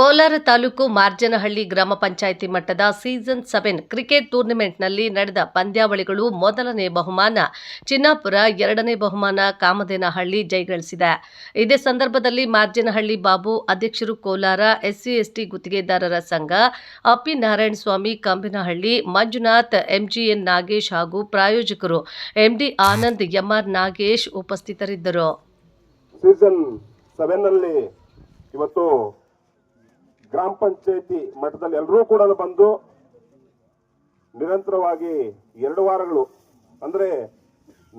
ಕೋಲಾರ ತಾಲೂಕು ಮಾರ್ಜನಹಳ್ಳಿ ಗ್ರಾಮ ಪಂಚಾಯಿತಿ ಮಟ್ಟದ season seven cricket ಟೂರ್ನಿಮೆಂಟ್ನಲ್ಲಿ ನಡೆದ ಪಂದ್ಯಾವಳಿಗಳು ಮೊದಲನೇ ಬಹುಮಾನ. ಚಿನ್ನಾಪುರ ಎರಡನೇ ಬಹುಮಾನ ಕಾಮದೇನಹಳ್ಳಿ ಜಯಗಳಿಸಿದೆ. ಇದೇ ಸಂದರ್ಭದಲ್ಲಿ ಮಾರ್ಜನಹಳ್ಳಿ ಬಾಬು, ಅಧ್ಯಕ್ಷರು ಕೋಲಾರ ಎಸ್ಸಿ ಎಸ್ಟಿ ಗುತ್ತಿಗೆದಾರರ ಸಂಘ ಅಪ್ಪಿ ನಾರಾಯಣ ಸ್ವಾಮಿ ಕಂಬಿನಹಳ್ಳಿ, ಮಂಜುನಾಥ್, ಎಂಜಿಎನ್ ನಾಗೇಶ್ ಹಾಗೂ ಪ್ರಾಯೋಜಕರು ಎಂಡಿ ಆನಂದ್, ಎಂಆರ್ ನಾಗೇಶ್ ಉಪಸ್ಥಿತರಿದ್ದರು. ಸೀಸನ್ ಇವತ್ತು ಗ್ರಾಮ ಪಂಚಾಯತಿ ಮಟ್ಟದಲ್ಲಿ ಎಲ್ಲರೂ ಕೂಡ ಬಂದು ನಿರಂತರವಾಗಿ ಎರಡು ವಾರಗಳು, ಅಂದ್ರೆ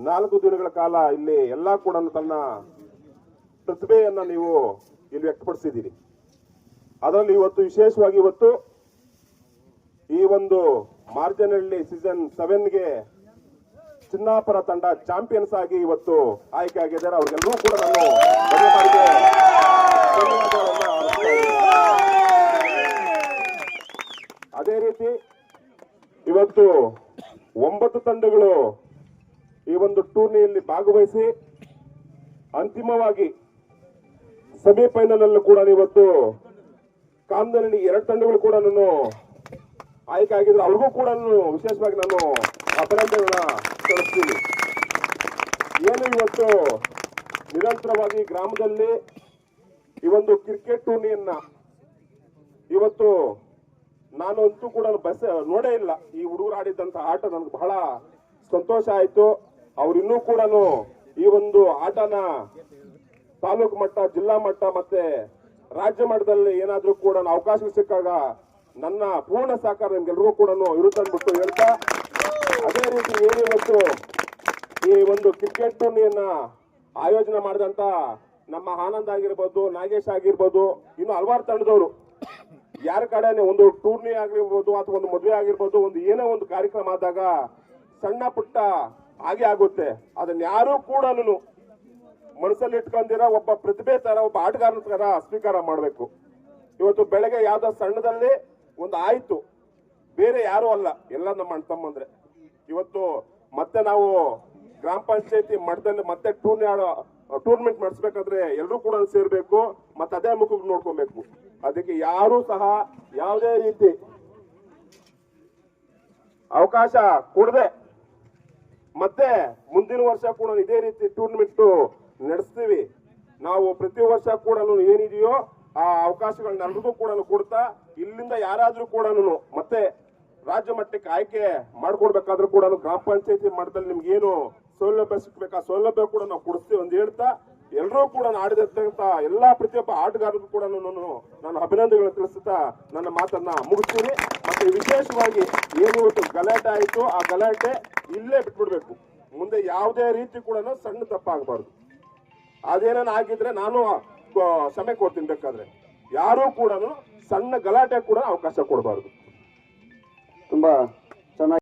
ನಾಲ್ಕು ದಿನಗಳ ಕಾಲ ಇಲ್ಲಿ ಎಲ್ಲ ಕೂಡ ತನ್ನ ಪ್ರತಿಭೆಯನ್ನ ನೀವು ಇಲ್ಲಿ ವ್ಯಕ್ತಪಡಿಸಿದ್ದೀರಿ. ಅದರಲ್ಲಿ ಇವತ್ತು ವಿಶೇಷವಾಗಿ ಇವತ್ತು ಈ ಒಂದು ಮಾರ್ಜನಹಳ್ಳಿ ಸೀಸನ್ ಸೆವೆನ್ಗೆ ಚಿನ್ನಾಪುರ ತಂಡ ಚಾಂಪಿಯನ್ಸ್ ಆಗಿ ಇವತ್ತು ಆಯ್ಕೆ ಆಗಿದ್ದಾರೆ. ಅವ್ರಿಗೆಲ್ಲರೂ ಕೂಡ ನಾನು ಅದೇ ರೀತಿ ಇವತ್ತು ಒಂಬತ್ತು ತಂಡಗಳು ಈ ಒಂದು ಟೂರ್ನಿಯಲ್ಲಿ ಭಾಗವಹಿಸಿ ಅಂತಿಮವಾಗಿ ಸೆಮಿಫೈನಲ್ ಅಲ್ಲೂ ಕೂಡ ಇವತ್ತು ಕಾಮದಲ್ಲಿ ಎರಡು ತಂಡಗಳು ಕೂಡ ನಾನು ಆಯ್ಕೆ ಆಗಿದ್ರೆ. ಅವ್ರಿಗೂ ಕೂಡ ವಿಶೇಷವಾಗಿ ನಾನು ಅಭಿನಂದನೆಗಳನ್ನ ತಿಳಿಸ್ತೀನಿ ಏನು ಇವತ್ತು ನಿರಂತರವಾಗಿ ಗ್ರಾಮದಲ್ಲಿ ಈ ಒಂದು ಕ್ರಿಕೆಟ್ ಟೂರ್ನಿಯನ್ನ ಇವತ್ತು ನಾನು ಅಂತೂ ಕೂಡ ಬಸ್, ನೋಡೇ ಇಲ್ಲ. ಈ ಹುಡುಗರು ಆಡಿದಂತ ಆಟ ನನಗೆ ಬಹಳ ಸಂತೋಷ ಆಯ್ತು. ಅವ್ರು ಇನ್ನೂ ಕೂಡ ಈ ಒಂದು ಆಟನ ತಾಲೂಕು ಮಟ್ಟ, ಜಿಲ್ಲಾ ಮಟ್ಟ ಮತ್ತೆ ರಾಜ್ಯ ಮಟ್ಟದಲ್ಲಿ ಏನಾದ್ರೂ ಕೂಡ ಅವಕಾಶ ಸಿಕ್ಕಾಗ ನನ್ನ ಪೂರ್ಣ ಸಹಕಾರ ನಿಮ್ಗೆಲ್ರಿಗೂ ಕೂಡ ಇರುತ್ತೆ ಅಂದ್ಬಿಟ್ಟು ಹೇಳ್ತಾ, ಅದೇ ರೀತಿ ಏನು ಇವತ್ತು ಈ ಒಂದು ಕ್ರಿಕೆಟ್ ಟೂರ್ನಿಯನ್ನ ಆಯೋಜನೆ ಮಾಡಿದಂತ ನಮ್ಮ ಆನಂದ್ ಆಗಿರ್ಬೋದು, ನಾಗೇಶ್ ಆಗಿರ್ಬೋದು, ಇನ್ನು ಹಲವಾರು ತಂಡದವರು ಯಾರ ಕಡೆನೆ ಒಂದು ಟೂರ್ನಿ ಆಗಿರ್ಬೋದು ಅಥವಾ ಒಂದು ಮದುವೆ ಆಗಿರ್ಬೋದು, ಒಂದು ಏನೋ ಒಂದು ಕಾರ್ಯಕ್ರಮ ಆದಾಗ ಸಣ್ಣ ಪುಟ್ಟ ಹಾಗೆ ಆಗುತ್ತೆ. ಅದನ್ನ ಯಾರು ಕೂಡ ಮನಸ್ಸಲ್ಲಿ ಇಟ್ಕೊಂಡಿರ ಒಬ್ಬ ಪ್ರತಿಭೆ ತರ, ಒಬ್ಬ ಆಟಗಾರನ ತರ ಸ್ವೀಕಾರ ಮಾಡಬೇಕು. ಇವತ್ತು ಬೆಳಗ್ಗೆ ಯಾವ್ದೋ ಸಣ್ಣದಲ್ಲಿ ಒಂದು ಆಯ್ತು. ಬೇರೆ ಯಾರು ಅಲ್ಲ, ಎಲ್ಲ ನಮ್ಮ ಅಣ್ಣ ತಮ್ಮಂದ್ರೆ ಇವತ್ತು ಮತ್ತೆ ನಾವು ಗ್ರಾಮ ಪಂಚಾಯತಿ ಮಠದಲ್ಲಿ ಮತ್ತೆ ಟೂರ್ನಿ ಆಡೋ ಟೂರ್ನಮೆಂಟ್ ಮಾಡಿಸ್ಬೇಕಾದ್ರೆ ಎಲ್ಲರೂ ಕೂಡ ಸೇರ್ಬೇಕು, ಮತ್ತೆ ಅದೇ ಮುಖಕ್ಕೆ ನೋಡ್ಕೊಬೇಕು. ಅದಕ್ಕೆ ಯಾರು ಸಹ ಯಾವುದೇ ರೀತಿ ಅವಕಾಶ ಕೊಡದೆ ಮತ್ತೆ ಮುಂದಿನ ವರ್ಷ ಕೂಡ ಇದೇ ರೀತಿ ಟೂರ್ನಮೆಂಟ್ ನಡೆಸ್ತೀವಿ. ನಾವು ಪ್ರತಿ ವರ್ಷ ಕೂಡ ಏನಿದೆಯೋ ಆ ಅವಕಾಶಗಳನ್ನ ಎಲ್ರಿಗೂ ಕೂಡ ಕೊಡ್ತಾ, ಇಲ್ಲಿಂದ ಯಾರಾದ್ರೂ ಕೂಡ ಮತ್ತೆ ರಾಜ್ಯ ಮಟ್ಟಕ್ಕೆ ಆಯ್ಕೆ ಮಾಡ್ಕೊಡ್ಬೇಕಾದ್ರೂ ಕೂಡ ಗ್ರಾಮ ಪಂಚಾಯತಿ ಮಟ್ಟದಲ್ಲಿ ನಿಮ್ಗೆ ಏನು ಸೌಲಭ್ಯ ಸಿಗ್ಬೇಕು ಸೌಲಭ್ಯ ಕೂಡ ನಾವು ಕೊಡಿಸ್ತೀವಿ ಅಂತ ಹೇಳ್ತಾ ಎಲ್ಲರೂ ಕೂಡ ಆಡಿದಂತ ಎಲ್ಲಾ ಪ್ರತಿಯೊಬ್ಬ ಆಟಗಾರರು ಕೂಡ ನಾನು ನನ್ನ ಅಭಿನಂದನೆಗಳನ್ನು ತಿಳಿಸುತ್ತಾ ನನ್ನ ಮಾತನ್ನ ಮುಗಿಸ್ತೀನಿ. ಮತ್ತೆ ವಿಶೇಷವಾಗಿ ಏನು ಗಲಾಟೆ ಆಯಿತು ಆ ಗಲಾಟೆ ಇಲ್ಲೇ ಬಿಟ್ಬಿಡ್ಬೇಕು. ಮುಂದೆ ಯಾವುದೇ ರೀತಿ ಕೂಡ ಸಣ್ಣ ತಪ್ಪಾಗಬಾರ್ದು. ಅದೇನೇನ ಆಗಿದ್ರೆ ನಾನು ಸಮಯ ಕೊಡ್ತೀನಿ ಬೇಕಾದ್ರೆ. ಯಾರೂ ಕೂಡ ಸಣ್ಣ ಗಲಾಟೆ ಕೂಡ ಅವಕಾಶ ಕೊಡಬಾರ್ದು. ತುಂಬಾ